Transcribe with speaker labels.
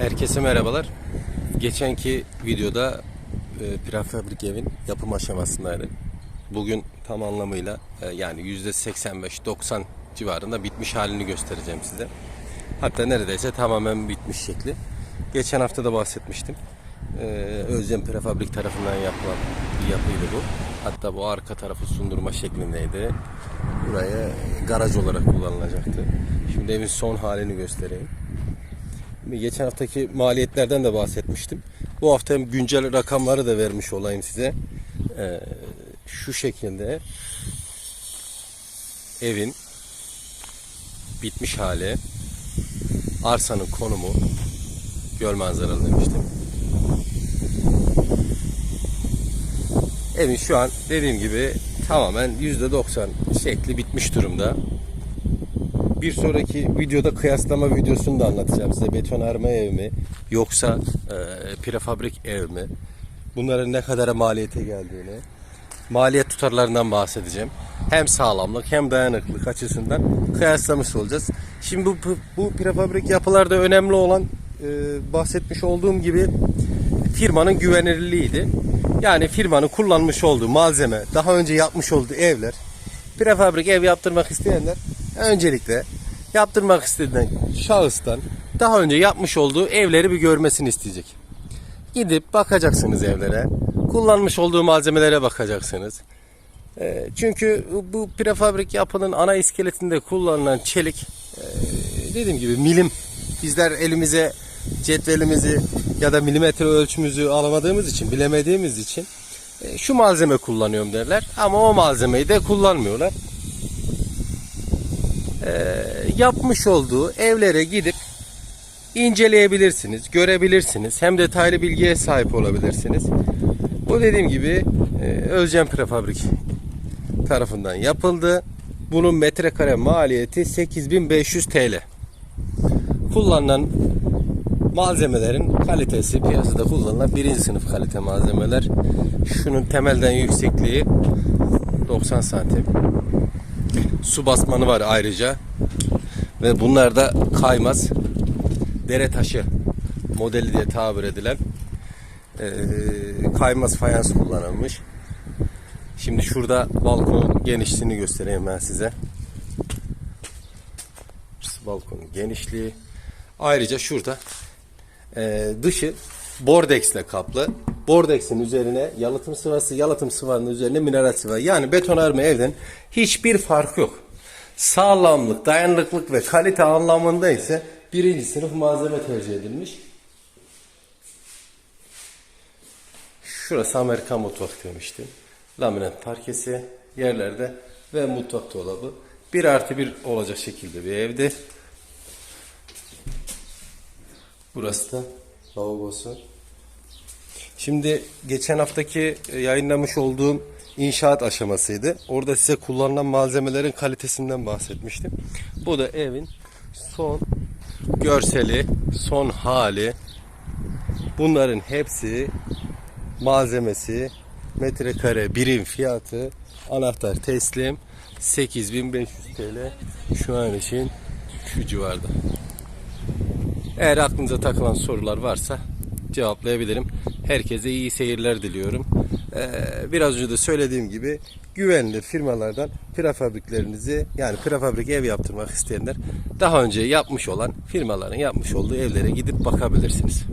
Speaker 1: Herkese merhabalar. Geçenki videoda e, prefabrik evin yapım aşamasındaydı. Bugün tam anlamıyla e, yani %85-90 civarında bitmiş halini göstereceğim size. Hatta neredeyse tamamen bitmiş şekli. Geçen hafta da bahsetmiştim. E, Özcan Prefabrik tarafından yapılan bir yapıydı bu. Hatta bu arka tarafı sundurma şeklindeydi. Buraya garaj olarak kullanılacaktı. Şimdi evin son halini göstereyim. Geçen haftaki maliyetlerden de bahsetmiştim. Bu hafta hem güncel rakamları da vermiş olayım size. Ee, şu şekilde evin bitmiş hali, arsanın konumu, göl manzaralı demiştim. Evin şu an dediğim gibi tamamen %90 şekli bitmiş durumda. Bir sonraki videoda kıyaslama videosunu da anlatacağım size. Betonarme ev mi yoksa e, prefabrik ev mi? Bunların ne kadara maliyete geldiğini, maliyet tutarlarından bahsedeceğim. Hem sağlamlık hem dayanıklılık açısından kıyaslamış olacağız. Şimdi bu, bu prefabrik yapılarda önemli olan e, bahsetmiş olduğum gibi firmanın güvenilirliğiydi. Yani firmanın kullanmış olduğu malzeme, daha önce yapmış olduğu evler, prefabrik ev yaptırmak isteyenler öncelikle yaptırmak istediğin şahıstan daha önce yapmış olduğu evleri bir görmesini isteyecek. Gidip bakacaksınız evlere. Kullanmış olduğu malzemelere bakacaksınız. Ee, çünkü bu prefabrik yapının ana iskeletinde kullanılan çelik e, dediğim gibi milim. Bizler elimize cetvelimizi ya da milimetre ölçümüzü alamadığımız için, bilemediğimiz için e, şu malzeme kullanıyorum derler. Ama o malzemeyi de kullanmıyorlar. Ee, yapmış olduğu evlere gidip inceleyebilirsiniz, görebilirsiniz. Hem detaylı bilgiye sahip olabilirsiniz. Bu dediğim gibi e, Özcan Prefabrik tarafından yapıldı. Bunun metrekare maliyeti 8500 TL. Kullanılan malzemelerin kalitesi piyasada kullanılan birinci sınıf kalite malzemeler. Şunun temelden yüksekliği 90 santim. Su basmanı var ayrıca. Ve bunlar da kaymaz. Dere taşı modeli diye tabir edilen eee, kaymaz fayans kullanılmış. Şimdi şurada balkon genişliğini göstereyim ben size. Burası balkonun genişliği. Ayrıca şurada eee, dışı bordexle kaplı. Bordex'in üzerine yalıtım sıvası, yalıtım sıvanın üzerine mineral sıva. Yani betonarme evden hiçbir fark yok. Sağlamlık, dayanıklılık ve kalite anlamında ise birinci sınıf malzeme tercih edilmiş. Şurası Amerikan mutfak demiştim. Laminat parkesi yerlerde ve mutfak dolabı. Bir artı bir olacak şekilde bir evdi. Burası da lavabosu. Şimdi geçen haftaki e, yayınlamış olduğum inşaat aşamasıydı. Orada size kullanılan malzemelerin kalitesinden bahsetmiştim. Bu da evin son görseli, son hali. Bunların hepsi malzemesi, metrekare birim fiyatı, anahtar teslim 8500 TL şu an için şu civarda. Eğer aklınıza takılan sorular varsa cevaplayabilirim. Herkese iyi seyirler diliyorum. Ee, biraz önce de söylediğim gibi güvenilir firmalardan prefabriklerinizi yani prefabrik ev yaptırmak isteyenler daha önce yapmış olan firmaların yapmış olduğu evlere gidip bakabilirsiniz.